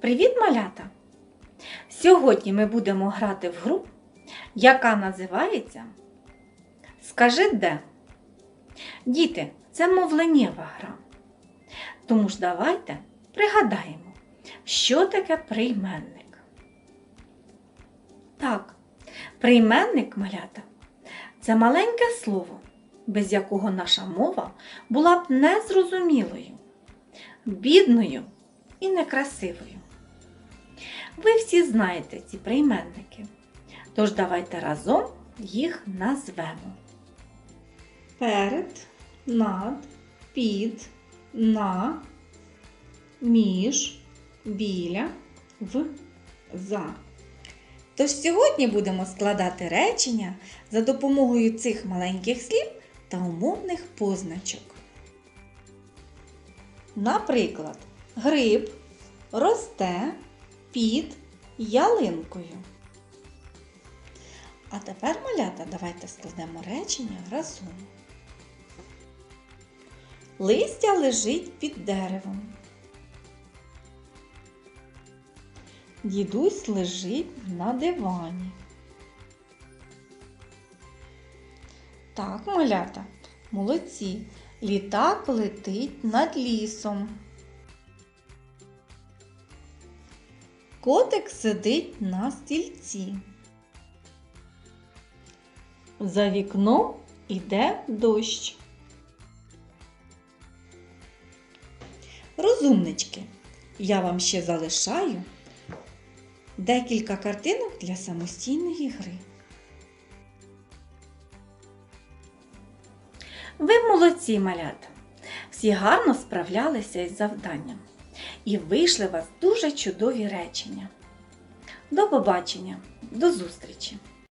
Привіт, малята! Сьогодні ми будемо грати в гру, яка називається Скажи де. Діти, це мовленнєва гра. Тому ж давайте пригадаємо, що таке прийменник. Так, прийменник малята це маленьке слово, без якого наша мова була б незрозумілою, бідною і некрасивою. Ви всі знаєте ці прийменники, тож давайте разом їх назвемо. Перед, над, під, на, між, біля, в, за. Тож сьогодні будемо складати речення за допомогою цих маленьких слів та умовних позначок. Наприклад, гриб росте під ялинкою. А тепер, малята, давайте складемо речення разом. Листя лежить під деревом. Дідусь лежить на дивані. Так, малята, молодці. Літак летить над лісом. Котик сидить на стільці. За вікном іде дощ. Розумнички, я вам ще залишаю декілька картинок для самостійної гри. Ви молодці, малята! Всі гарно справлялися із завданням і вийшли у вас дуже чудові речення. До побачення, до зустрічі!